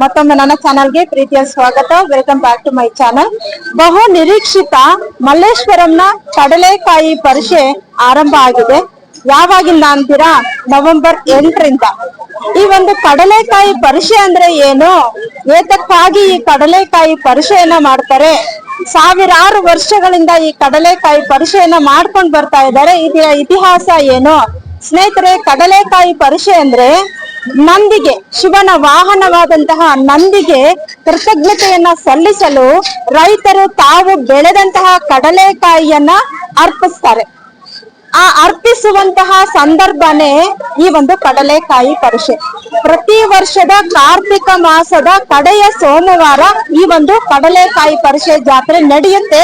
ಮತ್ತೊಮ್ಮೆ ನನ್ನ ಚಾನಲ್ಗೆ ಪ್ರೀತಿಯ ಸ್ವಾಗತ. Welcome back to my channel ಬಹು ನಿರೀಕ್ಷಿತ ಮಲ್ಲೇಶ್ವರಂನ ಕಡಲೆಕಾಯಿ ಪರಿಷೆ ಆರಂಭ ಆಗಿದೆ. ಯಾವಾಗಿಂದ ಅಂತೀರಾ? ನವೆಂಬರ್ ಎಂಟರಿಂದ. ಈ ಒಂದು ಕಡಲೆಕಾಯಿ ಪರಿಷೆ ಅಂದ್ರೆ ಏನು? ಏತಕ್ಕಾಗಿ ಈ ಕಡಲೆಕಾಯಿ ಪರಿಷೆಯನ್ನ ಮಾಡ್ತಾರೆ? ಸಾವಿರಾರು ವರ್ಷಗಳಿಂದ ಈ ಕಡಲೆಕಾಯಿ ಪರಿಷೆಯನ್ನ ಮಾಡ್ಕೊಂಡು ಬರ್ತಾ ಇದ್ದಾರೆ. ಇದರ ಇತಿಹಾಸ ಏನು? ಸ್ನೇಹಿತರೆ, ಕಡಲೆಕಾಯಿ ಪರಿಷೆ ಅಂದ್ರೆ ನಂದಿಗೆ ಶಿವನ ವಾಹನವಾದಂತಹ ನಂದಿಗೆ ಕೃತಜ್ಞತೆಯನ್ನ ಸಲ್ಲಿಸಲು ರೈತರು ತಾವು ಬೆಳೆದಂತಹ ಕಡಲೆಕಾಯಿಯನ್ನ ಅರ್ಪಿಸ್ತಾರೆ. ಆ ಅರ್ಪಿಸುವಂತಹ ಸಂದರ್ಭನೇ ಈ ಒಂದು ಕಡಲೆಕಾಯಿ ಪರಿಷೆ. ಪ್ರತಿ ವರ್ಷದ ಕಾರ್ತಿಕ ಮಾಸದ ಕಡೆಯ ಸೋಮವಾರ ಈ ಒಂದು ಕಡಲೆಕಾಯಿ ಪರಿಷೆ ಜಾತ್ರೆ ನಡೆಯುತ್ತೆ.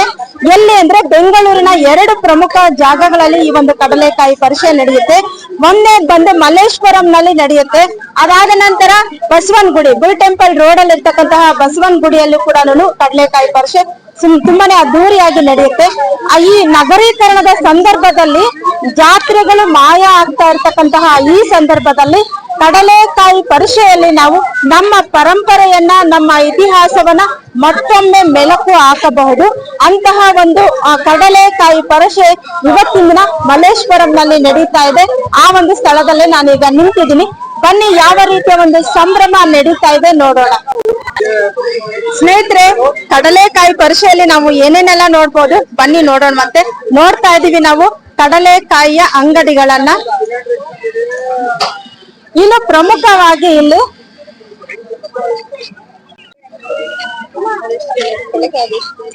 ಎಲ್ಲಿ ಅಂದ್ರೆ ಬೆಂಗಳೂರಿನ ಎರಡು ಪ್ರಮುಖ ಜಾಗಗಳಲ್ಲಿ ಈ ಒಂದು ಕಡಲೆಕಾಯಿ ಪರಿಷೆ ನಡೆಯುತ್ತೆ. ಮೊನ್ನೆ ಬಂದು ಮಲ್ಲೇಶ್ವರಂನಲ್ಲಿ ನಡೆಯುತ್ತೆ. ಅದಾದ ನಂತರ ಬಸವನಗುಡಿ ಬುಲ್ ಟೆಂಪಲ್ ರೋಡ್ ಅಲ್ಲಿ ಇರ್ತಕ್ಕಂತಹ ಬಸವನಗುಡಿಯಲ್ಲೂ ಕೂಡ ಕಡಲೆಕಾಯಿ ಪರಿಷೆ ತುಂಬಾನೇ ಅದ್ದೂರಿಯಾಗಿ ನಡೆಯುತ್ತೆ. ಈ ನಗರೀಕರಣದ ಸಂದರ್ಭದಲ್ಲಿ ಜಾತ್ರೆಗಳು ಮಾಯ ಆಗ್ತಾ ಇರ್ತಕ್ಕಂತಹ ಈ ಸಂದರ್ಭದಲ್ಲಿ ಕಡಲೆಕಾಯಿ ಪರಿಷೆಯಲ್ಲಿ ನಾವು ನಮ್ಮ ಪರಂಪರೆಯನ್ನ, ನಮ್ಮ ಇತಿಹಾಸವನ್ನ ಮತ್ತೊಮ್ಮೆ ಮೆಲುಕು ಹಾಕಬಹುದು. ಅಂತಹ ಒಂದು ಕಡಲೆಕಾಯಿ ಪರಿಷೆ ಇವತ್ತಿನ ದಿನ ಮಲ್ಲೇಶ್ವರಂನಲ್ಲಿ ನಡೀತಾ ಇದೆ. ಆ ಒಂದು ಸ್ಥಳದಲ್ಲಿ ನಾನೀಗ ನಿಂತಿದ್ದೀನಿ. ಬನ್ನಿ, ಯಾವ ರೀತಿಯ ಒಂದು ಸಂಭ್ರಮ ನಡೀತಾ ಇದೆ ನೋಡೋಣ. ಸ್ನೇಹಿತರೆ, ಕಡಲೆಕಾಯಿ ಪರಿಷೆಯಲ್ಲಿ ನಾವು ಏನೇನೆಲ್ಲ ನೋಡ್ಬೋದು? ಬನ್ನಿ ನೋಡೋಣ ಮತ್ತೆ. ನೋಡ್ತಾ ಇದೀವಿ ನಾವು ಕಡಲೆಕಾಯಿಯ ಅಂಗಡಿಗಳನ್ನ. ಇನ್ನು ಪ್ರಮುಖವಾಗಿ ಇಲ್ಲಿ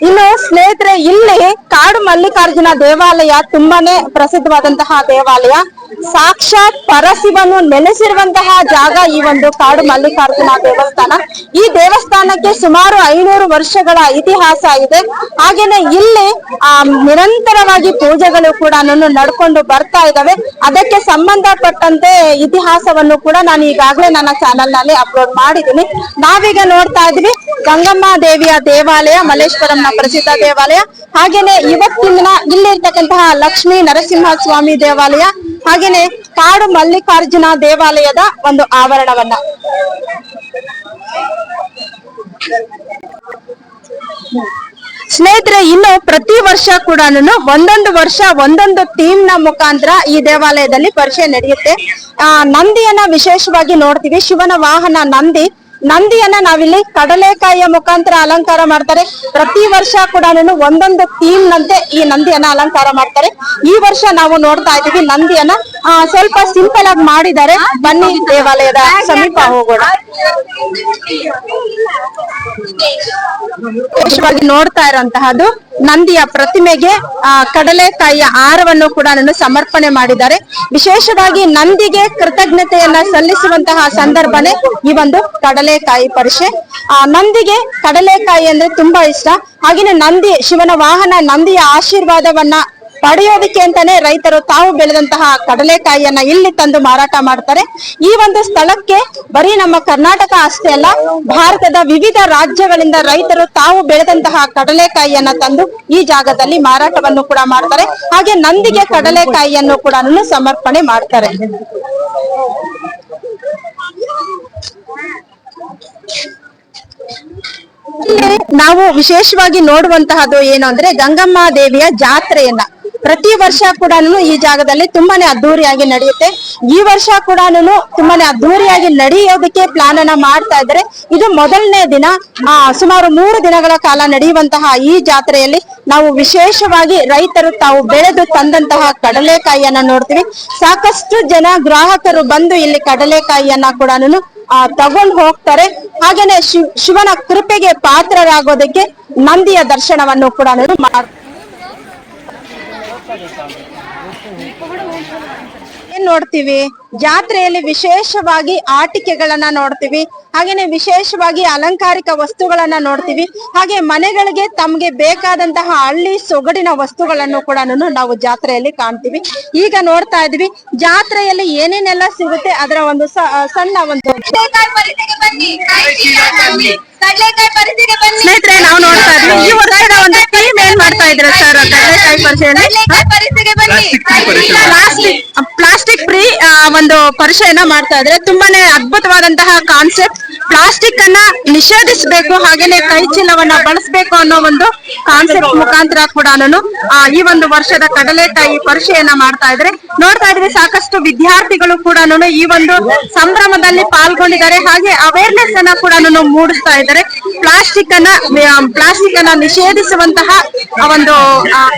ಇನ್ನು ಸ್ನೇಹಿತರೆ, ಇಲ್ಲಿ ಕಾಡು ಮಲ್ಲಿಕಾರ್ಜುನ ದೇವಾಲಯ ತುಂಬಾನೇ ಪ್ರಸಿದ್ಧವಾದಂತಹ ದೇವಾಲಯ. ಸಾಕ್ಷಾತ್ ಪರಶಿವನು ನೆಲೆಸಿರುವಂತಹ ಜಾಗ ಈ ಒಂದು ಕಾಡು ಮಲ್ಲಿಕಾರ್ಜುನ ದೇವಸ್ಥಾನ. ಈ ದೇವಸ್ಥಾನಕ್ಕೆ ಸುಮಾರು ಐನೂರು ವರ್ಷಗಳ ಇತಿಹಾಸ ಇದೆ. ಹಾಗೇನೆ ಇಲ್ಲಿ, ಆ, ನಿರಂತರವಾಗಿ ಪೂಜೆಗಳು ಕೂಡ ನಡ್ಕೊಂಡು ಬರ್ತಾ ಇದ್ದಾವೆ. ಅದಕ್ಕೆ ಸಂಬಂಧಪಟ್ಟಂತೆ ಇತಿಹಾಸವನ್ನು ಕೂಡ ನಾನು ಈಗಾಗಲೇ ನನ್ನ ಚಾನೆಲ್ನಲ್ಲಿ ಅಪ್ಲೋಡ್ ಮಾಡಿದ್ದೀನಿ. ನಾವೀಗ ನೋಡ್ತಾ ಇದ್ವಿ ಗಂಗಮ್ಮ ದೇವಿಯ ದೇವಾಲಯ ಮಲ್ಲೇಶ್ವರಂನ ಪ್ರಸಿದ್ಧ ದೇವಾಲಯ. ಹಾಗೇನೆ ಇವತ್ತಿನ, ಇಲ್ಲಿರ್ತಕ್ಕಂತಹ ಲಕ್ಷ್ಮೀ ನರಸಿಂಹ ಸ್ವಾಮಿ ದೇವಾಲಯ ಹಾಗೇನೆ ಕಾಡು ಮಲ್ಲಿಕಾರ್ಜುನ ದೇವಾಲಯದ ಒಂದು ಆವರಣವನ್ನ. ಸ್ನೇಹಿತರೆ, ಇನ್ನು ಪ್ರತಿ ವರ್ಷ ಕೂಡ ಒಂದೊಂದು ವರ್ಷ ಒಂದೊಂದು ಥೀಮ್ನ ಮುಖಾಂತರ ಈ ದೇವಾಲಯದಲ್ಲಿ ಪರಿಚಯ ನಡೆಯುತ್ತೆ. ಆ, ನಂದಿಯನ್ನ ವಿಶೇಷವಾಗಿ ನೋಡ್ತೀವಿ. ಶಿವನ ವಾಹನ ನಂದಿ ನಂದಿಯನ್ನ ನಾವಿಲ್ಲಿ ಕಡಲೆಕಾಯಿಯ ಮುಖಾಂತರ ಅಲಂಕಾರ ಮಾಡ್ತಾರೆ. ಪ್ರತಿ ವರ್ಷ ಕೂಡ ಒಂದೊಂದು ಥೀಮ್ ನಂತೆ ಈ ನಂದಿಯನ್ನ ಅಲಂಕಾರ ಮಾಡ್ತಾರೆ. ಈ ವರ್ಷ ನಾವು ನೋಡ್ತಾ ಇದೀವಿ ನಂದಿಯನ್ನ ಸ್ವಲ್ಪ ಸಿಂಪಲ್ ಆಗಿ ಮಾಡಿದ್ದಾರೆ. ಬನ್ನಿ ದೇವಾಲಯದ ಸಮೀಪ ಹೋಗೋಣ. ನೋಡ್ತಾ ಇರುವಂತಹದ್ದು ನಂದಿಯ ಪ್ರತಿಮೆಗೆ ಕಡಲೆಕಾಯಿಯ ಆಹಾರವನ್ನು ಕೂಡ ನಾನು ಸಮರ್ಪಣೆ ಮಾಡಿದ್ದಾರೆ. ವಿಶೇಷವಾಗಿ ನಂದಿಗೆ ಕೃತಜ್ಞತೆಯನ್ನ ಸಲ್ಲಿಸುವಂತಹ ಸಂದರ್ಭನೇ ಈ ಒಂದು ಕಡಲೆಕಾಯಿ ಪರಿಷೆ. ಆ, ನಂದಿಗೆ ಕಡಲೆಕಾಯಿ ಅಂದ್ರೆ ತುಂಬಾ ಇಷ್ಟ. ಹಾಗೇನೆ ನಂದಿ ಶಿವನ ವಾಹನ, ನಂದಿಯ ಆಶೀರ್ವಾದವನ್ನ ಪಡೆಯೋದಕ್ಕೆ ಅಂತಾನೆ ರೈತರು ತಾವು ಬೆಳೆದಂತಹ ಕಡಲೆಕಾಯಿಯನ್ನ ಇಲ್ಲಿ ತಂದು ಮಾರಾಟ ಮಾಡ್ತಾರೆ. ಈ ಒಂದು ಸ್ಥಳಕ್ಕೆ ಬರೀ ನಮ್ಮ ಕರ್ನಾಟಕ ಅಷ್ಟೇ ಅಲ್ಲ, ಭಾರತದ ವಿವಿಧ ರಾಜ್ಯಗಳಿಂದ ರೈತರು ತಾವು ಬೆಳೆದಂತಹ ಕಡಲೆಕಾಯಿಯನ್ನ ತಂದು ಈ ಜಾಗದಲ್ಲಿ ಮಾರಾಟವನ್ನು ಕೂಡ ಮಾಡ್ತಾರೆ. ಹಾಗೆ ನಂದಿಗೆ ಕಡಲೆಕಾಯಿಯನ್ನು ಕೂಡ ಸಮರ್ಪಣೆ ಮಾಡ್ತಾರೆ. ನಾವು ವಿಶೇಷವಾಗಿ ನೋಡುವಂತಹದ್ದು ಏನು ಅಂದ್ರೆ ಗಂಗಮ್ಮ ದೇವಿಯ ಜಾತ್ರೆಯನ್ನ. ಪ್ರತಿ ವರ್ಷ ಕೂಡ ಈ ಜಾಗದಲ್ಲಿ ತುಂಬಾನೇ ಅದ್ದೂರಿಯಾಗಿ ನಡೆಯುತ್ತೆ. ಈ ವರ್ಷ ಕೂಡ ತುಂಬಾನೇ ಅದ್ದೂರಿಯಾಗಿ ನಡೆಯೋದಕ್ಕೆ ಪ್ಲಾನ್ ಅನ್ನ ಮಾಡ್ತಾ ಇದ್ರೆ ಇದು ಮೊದಲನೇ ದಿನ ಸುಮಾರು ಮೂರು ದಿನಗಳ ಕಾಲ ನಡೆಯುವಂತಹ ಈ ಜಾತ್ರೆಯಲ್ಲಿ ನಾವು ವಿಶೇಷವಾಗಿ ರೈತರು ತಾವು ಬೆಳೆದು ತಂದಂತಹ ಕಡಲೆಕಾಯಿಯನ್ನ ನೋಡ್ತೀವಿ. ಸಾಕಷ್ಟು ಜನ ಗ್ರಾಹಕರು ಬಂದು ಇಲ್ಲಿ ಕಡಲೆಕಾಯಿಯನ್ನ ಕೂಡ ಆ, ತಗೊಂಡು ಹೋಗ್ತಾರೆ. ಹಾಗೇನೆ ಶಿವ್, ಶಿವನ ಕೃಪೆಗೆ ಪಾತ್ರರಾಗೋದಕ್ಕೆ ನಂದಿಯ ದರ್ಶನವನ್ನು ಕೂಡ ಮಾಡ್ತಾರೆ ಏನ್ ನೋಡ್ತೀವಿ? ಜಾತ್ರೆಯಲ್ಲಿ ವಿಶೇಷವಾಗಿ ಆಟಿಕೆಗಳನ್ನ ನೋಡ್ತೀವಿ, ಹಾಗೇನೆ ವಿಶೇಷವಾಗಿ ಅಲಂಕಾರಿಕ ವಸ್ತುಗಳನ್ನ ನೋಡ್ತೀವಿ, ಹಾಗೆ ಮನೆಗಳಿಗೆ ತಮ್ಗೆ ಬೇಕಾದಂತಹ ಹಳ್ಳಿ ಸೊಗಡಿನ ವಸ್ತುಗಳನ್ನು ಕೂಡ ನಾವು ಜಾತ್ರೆಯಲ್ಲಿ ಕಾಣ್ತೀವಿ. ಈಗ ನೋಡ್ತಾ ಇದ್ವಿ ಜಾತ್ರೆಯಲ್ಲಿ ಏನೇನೆಲ್ಲ ಸಿಗುತ್ತೆ ಅದರ ಒಂದು ಸಣ್ಣ ಒಂದು ಸ್ನೇಹಿತರೆ ನಾವು ನೋಡ್ತಾ ಇದ್ವಿ ಈ ವರ್ಷದ ಒಂದು ಥೀಮ್ ಏನ್ ಮಾಡ್ತಾ ಇದ್ರೆ ಸರ್? ಕಡಲೆಕಾಯಿ ಬನ್ನಿ. ಪ್ಲಾಸ್ಟಿಕ್ ಫ್ರೀ ಒಂದು ಪರಿಚಯನ ಮಾಡ್ತಾ ಇದ್ರೆ ತುಂಬಾನೇ ಅದ್ಭುತವಾದಂತಹ ಕಾನ್ಸೆಪ್ಟ್ ಪ್ಲಾಸ್ಟಿಕ್ ಅನ್ನ ನಿಷೇಧಿಸಬೇಕು ಹಾಗೇನೆ ಕೈ ಚೀಲವನ್ನ ಬಳಸಬೇಕು ಅನ್ನೋ ಒಂದು ಕಾನ್ಸೆಪ್ಟ್ ಮುಖಾಂತರ ಕೂಡ ಈ ಒಂದು ವರ್ಷದ ಕಡಲೆಕಾಯಿ ಪರಿಚಯನ ಮಾಡ್ತಾ ಇದ್ರೆ ನೋಡ್ತಾ ಇದ್ರೆ ಸಾಕಷ್ಟು ವಿದ್ಯಾರ್ಥಿಗಳು ಕೂಡ ಈ ಒಂದು ಸಂಭ್ರಮದಲ್ಲಿ ಪಾಲ್ಗೊಂಡಿದ್ದಾರೆ. ಹಾಗೆ ಅವೇರ್ನೆಸ್ ಅನ್ನ ಕೂಡ ಮೂಡಿಸ್ತಾ ಇದ್ದಾರೆ. ಪ್ಲಾಸ್ಟಿಕ್ ಅನ್ನ ಪ್ಲಾಸ್ಟಿಕ್ ಅನ್ನ ನಿಷೇಧಿಸುವಂತಹ ಒಂದು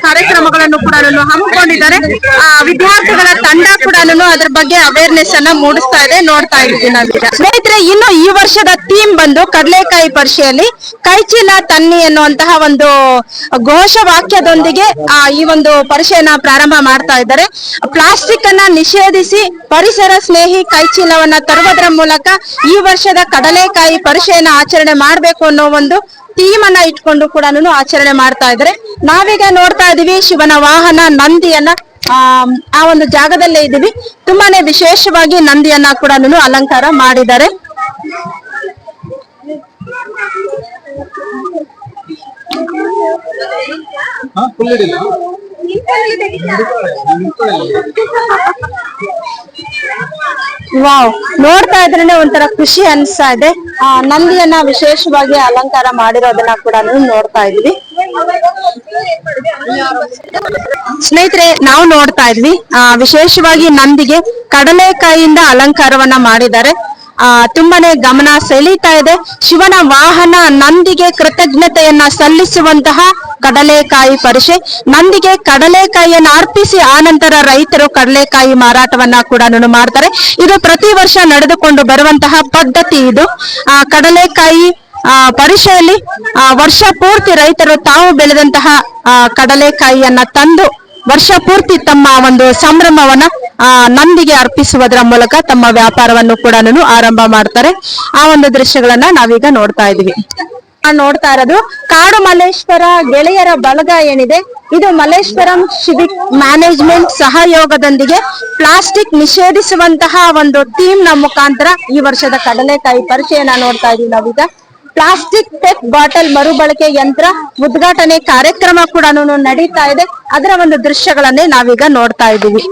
ಕಾರ್ಯಕ್ರಮಗಳನ್ನು ಕೂಡ ಹಮ್ಮಿಕೊಂಡಿದ್ದಾರೆ. ಆ, ವಿದ್ಯಾರ್ಥಿಗಳ ತಂಡ ಕೂಡ ಅದ್ರ ಬಗ್ಗೆ ಅವೇರ್ನೆಸ್ ಅನ್ನ ಮೂಡಿಸ್ತಾ ಇದೆ ನೋಡ್ತಾ ಇದ್ದೀವಿ ನಾವೀಗ. ಸ್ನೇಹಿತರೆ ಇನ್ನು ಈ ವರ್ಷದ ಥೀಮ್ ಬಂದು ಕಡಲೆಕಾಯಿ ಪರಿಷೆಯಲ್ಲಿ ಕೈಚೀಲ ತನ್ನಿ ಎನ್ನುವಂತಹ ಒಂದು ಘೋಷ ವಾಕ್ಯದೊಂದಿಗೆ ಆ, ಈ ಒಂದು ಪರಿಷೆಯನ್ನ ಪ್ರಾರಂಭ ಮಾಡ್ತಾ ಇದ್ದಾರೆ. ಪ್ಲಾಸ್ಟಿಕ್ ಅನ್ನ ನಿಷೇಧಿಸಿ ಪರಿಸರ ಸ್ನೇಹಿ ಕೈಚೀಲವನ್ನ ತರುವುದರ ಮೂಲಕ ಈ ವರ್ಷದ ಕಡಲೆಕಾಯಿ ಪರಿಷೆಯನ್ನ ಆಚರಣೆ ಮಾಡಬೇಕು ಅನ್ನೋ ಒಂದು ಥೀಮ್ ಅನ್ನ ಇಟ್ಕೊಂಡು ಕೂಡ ಆಚರಣೆ ಮಾಡ್ತಾ ಇದ್ದಾರೆ. ನಾವೀಗ ನೋಡ್ತಾ ಇದೀವಿ ಶಿವನ ವಾಹನ ನಂದಿಯನ್ನ ಆ ಆ ಒಂದು ಜಾಗದಲ್ಲೇ ಇದ್ದೀವಿ. ತುಂಬಾನೇ ವಿಶೇಷವಾಗಿ ನಂದಿಯನ್ನ ಕೂಡ ಅಲಂಕಾರ ಮಾಡಿದ್ದಾರೆ. ವಾವ್ ನೋಡ್ತಾ ಇದ್ರೇನೆ ಒಂಥರ ಖುಷಿ ಅನ್ಸ್ತಾ ಇದೆ. ಆ ನಂದಿಯನ್ನ ವಿಶೇಷವಾಗಿ ಅಲಂಕಾರ ಮಾಡಿರೋದನ್ನ ಕೂಡ ನೋಡ್ತಾ ಇದ್ವಿ ಸ್ನೇಹಿತರೆ, ನಾವು ನೋಡ್ತಾ ಇದ್ವಿ. ವಿಶೇಷವಾಗಿ ನಂದಿಗೆ ಕಡಲೆಕಾಯಿಯಿಂದ ಅಲಂಕಾರವನ್ನ ಮಾಡಿದ್ದಾರೆ. ಆ, ತುಂಬಾನೇ ಗಮನ ಸೆಳೀತಾ ಇದೆ. ಶಿವನ ವಾಹನ ನಂದಿಗೆ ಕೃತಜ್ಞತೆಯನ್ನ ಸಲ್ಲಿಸುವಂತಹ ಕಡಲೆಕಾಯಿ ಪರಿಷೆ ನಂದಿಗೆ ಕಡಲೆಕಾಯಿಯನ್ನು ಅರ್ಪಿಸಿ ಆನಂತರ ರೈತರು ಕಡಲೆಕಾಯಿ ಮಾರಾಟವನ್ನ ಕೂಡ ಮಾಡ್ತಾರೆ. ಇದು ಪ್ರತಿ ವರ್ಷ ನಡೆದುಕೊಂಡು ಬರುವಂತಹ ಪದ್ಧತಿ ಇದು. ಆ, ಕಡಲೆಕಾಯಿ ಪರಿಷೆಯಲ್ಲಿ ವರ್ಷ ಪೂರ್ತಿ ರೈತರು ತಾವು ಬೆಳೆದಂತಹ ಕಡಲೆಕಾಯಿಯನ್ನ ತಂದು ವರ್ಷ ಪೂರ್ತಿ ತಮ್ಮ ಒಂದು ಸಂಭ್ರಮವನ್ನ, ಆ, ನಂದಿಗೆ ಅರ್ಪಿಸುವುದರ ಮೂಲಕ ತಮ್ಮ ವ್ಯಾಪಾರವನ್ನು ಕೂಡ ಆರಂಭ ಮಾಡ್ತಾರೆ. ಆ ಒಂದು ದೃಶ್ಯಗಳನ್ನ ನಾವೀಗ ನೋಡ್ತಾ ಇದೀವಿ ನೋಡ್ತಾ ಇರೋದು, ಕಾಡು ಮಲ್ಲೇಶ್ವರ ಗೆಳೆಯರ ಬಳಗ ಏನಿದೆ, ಇದು ಮಲ್ಲೇಶ್ವರಂ ಸಿವಿಕ್ ಮ್ಯಾನೇಜ್ಮೆಂಟ್ ಸಹಯೋಗದೊಂದಿಗೆ ಪ್ಲಾಸ್ಟಿಕ್ ನಿಷೇಧಿಸುವಂತಹ ಒಂದು ಟೀಮ್ನ ಮುಖಾಂತರ ಈ ವರ್ಷದ ಕಡಲೆಕಾಯಿ ಪರಿಚಯನ ನೋಡ್ತಾ ಇದೀವಿ ನಾವೀಗ. ಪ್ಲಾಸ್ಟಿಕ್ ಪೆಟ್ ಬಾಟಲ್ ಮರುಬಳಕೆ ಯಂತ್ರ ಉದ್ಘಾಟನೆ ಕಾರ್ಯಕ್ರಮ ಕೂಡ ನಡೀತಾ ಇದೆ. ಅದರ ಒಂದು ದೃಶ್ಯಗಳನ್ನೇ ನಾವೀಗ ನೋಡ್ತಾ ಇದ್ದೀವಿ.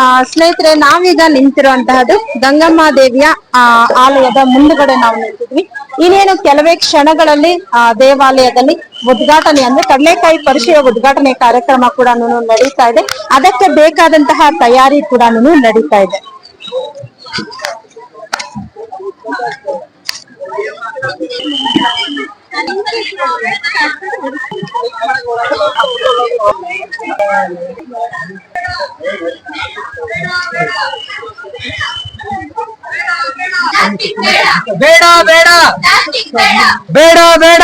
ಆ ಸ್ನೇಹಿತರೆ ನಾವೀಗ ನಿಂತಿರುವಂತಹದ್ದು ಗಂಗಮ್ಮ ದೇವಿಯ ಆ ಆಲಯದ ಮುಂದುಗಡೆ ನಾವು ನಿಂತಿದ್ವಿ. ಇನ್ನೇನು ಕೆಲವೇ ಕ್ಷಣಗಳಲ್ಲಿ ಆ ದೇವಾಲಯದಲ್ಲಿ ಉದ್ಘಾಟನೆ ಅಂದ್ರೆ ಕಡಲೆಕಾಯಿ ಪರಿಷೆಯ ಉದ್ಘಾಟನೆ ಕಾರ್ಯಕ್ರಮ ಕೂಡ ನಡೀತಾ ಇದೆ. ಅದಕ್ಕೆ ಬೇಕಾದಂತಹ ತಯಾರಿ ಕೂಡ ನಡೀತಾ ಇದೆ. ಬೇಡ ಬೇಡ. ಬೇಡ ಬೇಡ.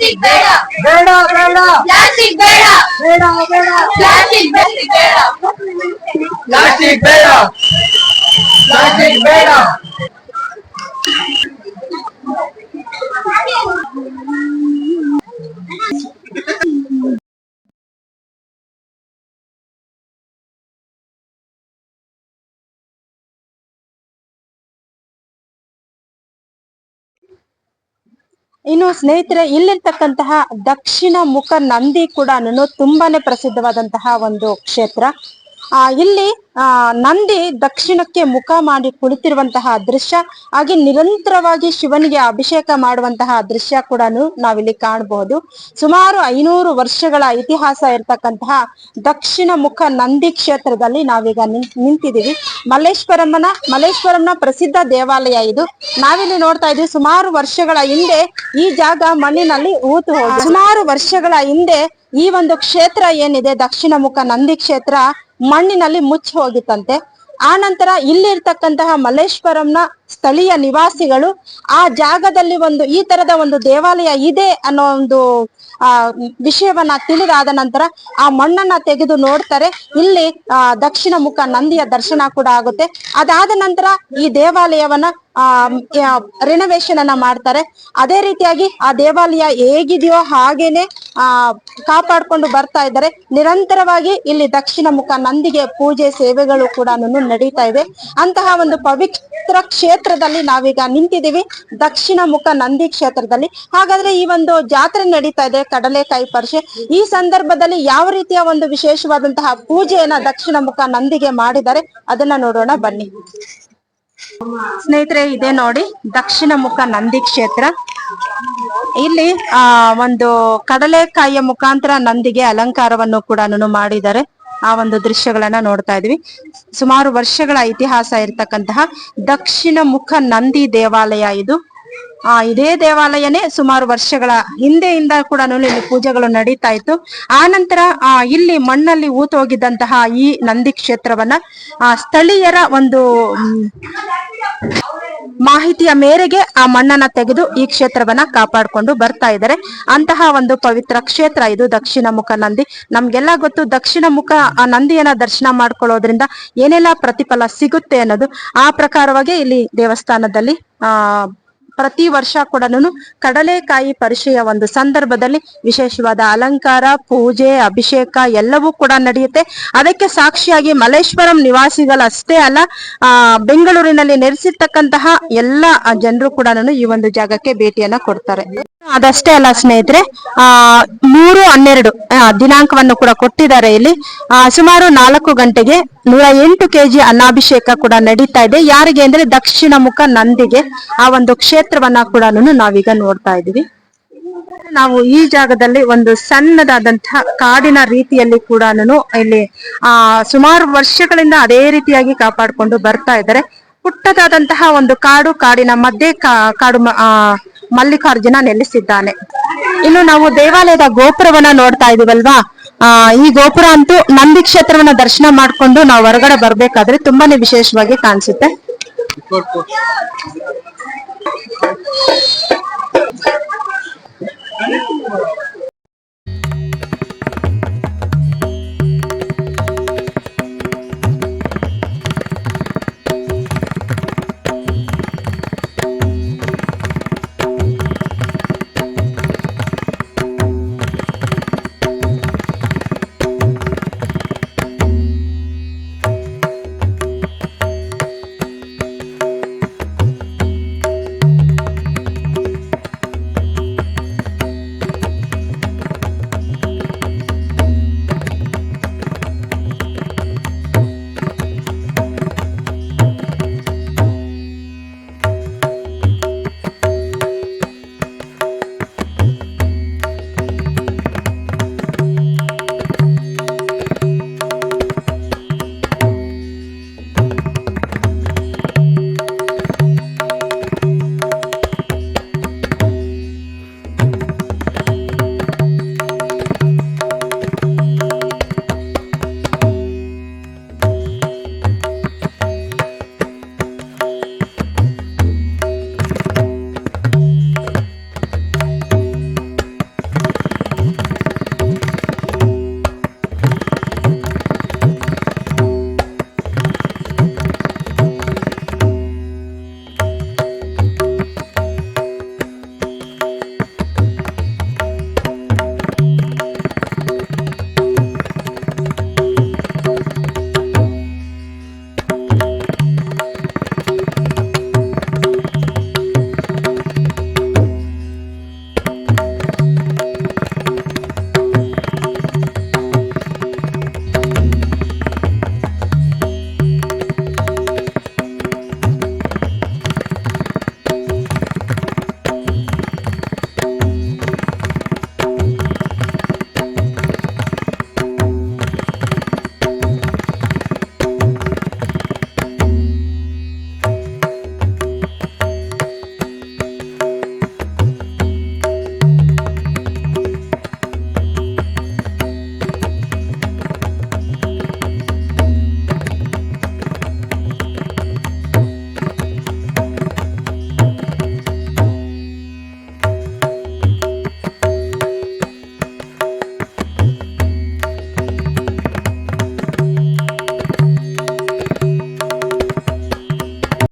ಪ್ಲಾಸ್ಟಿಕ್ ಬೇಡ. ಬೇಡ ಬೇಡ. ಪ್ಲಾಸ್ಟಿಕ್ ಬೇಡ. ಬೇಡ ಬೇಡ. ಪ್ಲಾಸ್ಟಿಕ್ ಬೇಡ ಬೇಡ. ಬೇಡ ಪ್ಲಾಸ್ಟಿಕ್ ಬೇಡ. ಪ್ಲಾಸ್ಟಿಕ್ ಬೇಡ. ಪ್ಲಾಸ್ಟಿಕ್ ಬೇಡ ಇನ್ನು ಸ್ನೇಹಿತರೆ ಇಲ್ಲಿರ್ತಕ್ಕಂತಹ ದಕ್ಷಿಣ ಮುಖ ನಂದಿ ಕೂಡ ತುಂಬಾನೇ ಪ್ರಸಿದ್ಧವಾದಂತಹ ಒಂದು ಕ್ಷೇತ್ರ. ಆ, ಇಲ್ಲಿ, ಆ, ನಂದಿ ದಕ್ಷಿಣಕ್ಕೆ ಮುಖ ಮಾಡಿ ಕುಳಿತಿರುವಂತಹ ದೃಶ್ಯ, ಹಾಗೆ ನಿರಂತರವಾಗಿ ಶಿವನಿಗೆ ಅಭಿಷೇಕ ಮಾಡುವಂತಹ ದೃಶ್ಯ ಕೂಡ ನಾವಿಲ್ಲಿ ಕಾಣಬಹುದು. ಸುಮಾರು ಐನೂರು ವರ್ಷಗಳ ಇತಿಹಾಸ ಇರತಕ್ಕಂತಹ ದಕ್ಷಿಣ ಮುಖ ನಂದಿ ಕ್ಷೇತ್ರದಲ್ಲಿ ನಾವೀಗ ನಿಂತ್- ನಿಂತಿದ್ದೀವಿ. ಮಲ್ಲೇಶ್ವರಮ್ಮನ ಮಲ್ಲೇಶ್ವರಂನ ಪ್ರಸಿದ್ಧ ದೇವಾಲಯ ಇದು. ನಾವಿಲ್ಲಿ ನೋಡ್ತಾ ಇದೀವಿ ಸುಮಾರು ವರ್ಷಗಳ ಹಿಂದೆ ಈ ಜಾಗ ಮಣ್ಣಿನಲ್ಲಿ ಊತು ಸುಮಾರು ವರ್ಷಗಳ ಹಿಂದೆ ಈ ಒಂದು ಕ್ಷೇತ್ರ ಏನಿದೆ, ದಕ್ಷಿಣ ಮುಖ ನಂದಿ ಕ್ಷೇತ್ರ ಮಣ್ಣಿನಲ್ಲಿ ಮುಚ್ಚಿ ಹೋಗಿತ್ತಂತೆ. ಆ ನಂತರ ಇಲ್ಲಿರ್ತಕ್ಕಂತಹ ಮಲ್ಲೇಶ್ವರಂನ ಸ್ಥಳೀಯ ನಿವಾಸಿಗಳು ಆ ಜಾಗದಲ್ಲಿ ಒಂದು ಈ ತರದ ಒಂದು ದೇವಾಲಯ ಇದೆ ಅನ್ನೋ ಒಂದು, ಆ, ವಿಷಯವನ್ನ ತಿಳಿದಾದ ನಂತರ ಆ ಮಣ್ಣನ್ನ ತೆಗೆದು ನೋಡ್ತಾರೆ. ಇಲ್ಲಿ, ಆ, ದಕ್ಷಿಣ ಮುಖ ನಂದಿಯ ದರ್ಶನ ಕೂಡ ಆಗುತ್ತೆ. ಅದಾದ ನಂತರ ಈ ದೇವಾಲಯವನ್ನ ಆ ರಿನೋವೇಷನ್ ಅನ್ನ ಮಾಡ್ತಾರೆ. ಅದೇ ರೀತಿಯಾಗಿ ಆ ದೇವಾಲಯ ಹೇಗಿದೆಯೋ ಹಾಗೇನೆ, ಆ, ಕಾಪಾಡ್ಕೊಂಡು ಬರ್ತಾ ಇದ್ದಾರೆ. ನಿರಂತರವಾಗಿ ಇಲ್ಲಿ ದಕ್ಷಿಣ ಮುಖ ನಂದಿಗೆ ಪೂಜೆ ಸೇವೆಗಳು ಕೂಡ ನಡೀತಾ ಇದೆ. ಅಂತಹ ಒಂದು ಪವಿತ್ರ ಕ್ಷೇತ್ರದಲ್ಲಿ ನಾವೀಗ ನಿಂತಿದ್ದೀವಿ, ದಕ್ಷಿಣ ಮುಖ ನಂದಿ ಕ್ಷೇತ್ರದಲ್ಲಿ. ಹಾಗಾದ್ರೆ ಈ ಒಂದು ಜಾತ್ರೆ ನಡೀತಾ ಇದೆ, ಕಡಲೆಕಾಯಿ ಪರಿಷೆ ಈ ಸಂದರ್ಭದಲ್ಲಿ ಯಾವ ರೀತಿಯ ಒಂದು ವಿಶೇಷವಾದಂತಹ ಪೂಜೆಯನ್ನ ದಕ್ಷಿಣ ಮುಖ ನಂದಿಗೆ ಮಾಡಿದ್ದಾರೆ? ಅದನ್ನ ನೋಡೋಣ ಬನ್ನಿ. ಸ್ನೇಹಿತರೆ, ಇದೆ ನೋಡಿ, ದಕ್ಷಿಣ ಮುಖ ನಂದಿ ಕ್ಷೇತ್ರ. ಇಲ್ಲಿ, ಆ, ಒಂದು ಕಡಲೆಕಾಯಿಯ ಮುಖಾಂತರ ನಂದಿಗೆ ಅಲಂಕಾರವನ್ನು ಕೂಡ ಮಾಡಿದ್ದಾರೆ. ಆ ಒಂದು ದೃಶ್ಯಗಳನ್ನ ನೋಡ್ತಾ ಇದ್ವಿ. ಸುಮಾರು ವರ್ಷಗಳ ಇತಿಹಾಸ ಇರತಕ್ಕಂತಹ ದಕ್ಷಿಣ ಮುಖ ನಂದಿ ದೇವಾಲಯ ಇದು. ಆ ಇದೇ ದೇವಾಲಯನೇ ಸುಮಾರು ವರ್ಷಗಳ ಹಿಂದೆಯಿಂದ ಕೂಡ ಇಲ್ಲಿ ಪೂಜೆಗಳು ನಡೀತಾ ಇತ್ತು. ಆ ನಂತರ, ಆ, ಇಲ್ಲಿ ಮಣ್ಣಲ್ಲಿ ಊತೋಗಿದ್ದಂತಹ ಈ ನಂದಿ ಕ್ಷೇತ್ರವನ್ನ, ಆ, ಸ್ಥಳೀಯರ ಒಂದು ಮಾಹಿತಿಯ ಮೇರೆಗೆ ಆ ಮಣ್ಣನ್ನ ತೆಗೆದು ಈ ಕ್ಷೇತ್ರವನ್ನ ಕಾಪಾಡಿಕೊಂಡು ಬರ್ತಾ ಇದ್ದಾರೆ. ಅಂತಹ ಒಂದು ಪವಿತ್ರ ಕ್ಷೇತ್ರ ಇದು ದಕ್ಷಿಣ ಮುಖ ನಂದಿ. ನಮ್ಗೆಲ್ಲ ಗೊತ್ತು ದಕ್ಷಿಣ ಮುಖ ಆ ನಂದಿಯನ್ನ ದರ್ಶನ ಮಾಡ್ಕೊಳ್ಳೋದ್ರಿಂದ ಏನೆಲ್ಲ ಪ್ರತಿಫಲ ಸಿಗುತ್ತೆ ಅನ್ನೋದು. ಆ ಪ್ರಕಾರವಾಗಿ ಇಲ್ಲಿ ದೇವಸ್ಥಾನದಲ್ಲಿ, ಆ ಪ್ರತಿ ವರ್ಷ ಕೂಡ ಕಡಲೆಕಾಯಿ ಪರಿಷೆಯ ಒಂದು ಸಂದರ್ಭದಲ್ಲಿ ವಿಶೇಷವಾದ ಅಲಂಕಾರ, ಪೂಜೆ, ಅಭಿಷೇಕ ಎಲ್ಲವೂ ಕೂಡ ನಡೆಯುತ್ತೆ. ಅದಕ್ಕೆ ಸಾಕ್ಷಿಯಾಗಿ ಮಲ್ಲೇಶ್ವರಂ ನಿವಾಸಿಗಳಷ್ಟೇ ಅಲ್ಲ ಬೆಂಗಳೂರಿನಲ್ಲಿ ನೆಲೆಸಿರ್ತಕ್ಕಂತಹ ಎಲ್ಲ ಜನರು ಕೂಡ ಈ ಒಂದು ಜಾಗಕ್ಕೆ ಭೇಟಿಯನ್ನ ಕೊಡ್ತಾರೆ. ಅದಷ್ಟೇ ಅಲ್ಲ ಸ್ನೇಹಿತರೆ, ಆ, ಮೂರು ಹನ್ನೆರಡು ದಿನಾಂಕವನ್ನು ಕೂಡ ಕೊಟ್ಟಿದ್ದಾರೆ ಇಲ್ಲಿ. ಸುಮಾರು ನಾಲ್ಕು ಗಂಟೆಗೆ ನೂರ ಎಂಟು ಕೆಜಿ ಅನ್ನಾಭಿಷೇಕ ಕೂಡ ನಡೀತಾ ಇದೆ. ಯಾರಿಗೆ ಅಂದ್ರೆ ದಕ್ಷಿಣ ಮುಖ ನಂದಿಗೆ ಆ ಒಂದು ಕ್ಷೇತ್ರವನ್ನ ಕೂಡ ನಾವೀಗ ನೋಡ್ತಾ ಇದೀವಿ ನಾವು ಈ ಜಾಗದಲ್ಲಿ ಒಂದು ಸಣ್ಣದಾದಂತಹ ಕಾಡಿನ ರೀತಿಯಲ್ಲಿ ಕೂಡ ಇಲ್ಲಿ, ಆ, ಸುಮಾರು ವರ್ಷಗಳಿಂದ ಅದೇ ರೀತಿಯಾಗಿ ಕಾಪಾಡಿಕೊಂಡು ಬರ್ತಾ ಇದ್ದಾರೆ. ಪುಟ್ಟದಾದಂತಹ ಒಂದು ಕಾಡು, ಕಾಡಿನ ಮಧ್ಯೆ ಕಾಡು ಮಲ್ಲಿಕಾರ್ಜುನ ನೆಲೆಸಿದ್ದಾನೆ. ಇನ್ನು ನಾವು ದೇವಾಲಯದ ಗೋಪುರವನ್ನ ನೋಡ್ತಾ ಇದೀವಲ್ವಾ ಆ, ಈ ಗೋಪುರ ಅಂತೂ ನಂದಿ ಕ್ಷೇತ್ರವನ್ನ ದರ್ಶನ ಮಾಡ್ಕೊಂಡು ನಾವು ಹೊರಗಡೆ ಬರ್ಬೇಕಾದ್ರೆ ತುಂಬಾನೇ ವಿಶೇಷವಾಗಿ ಕಾಣಿಸುತ್ತೆ. Thank you.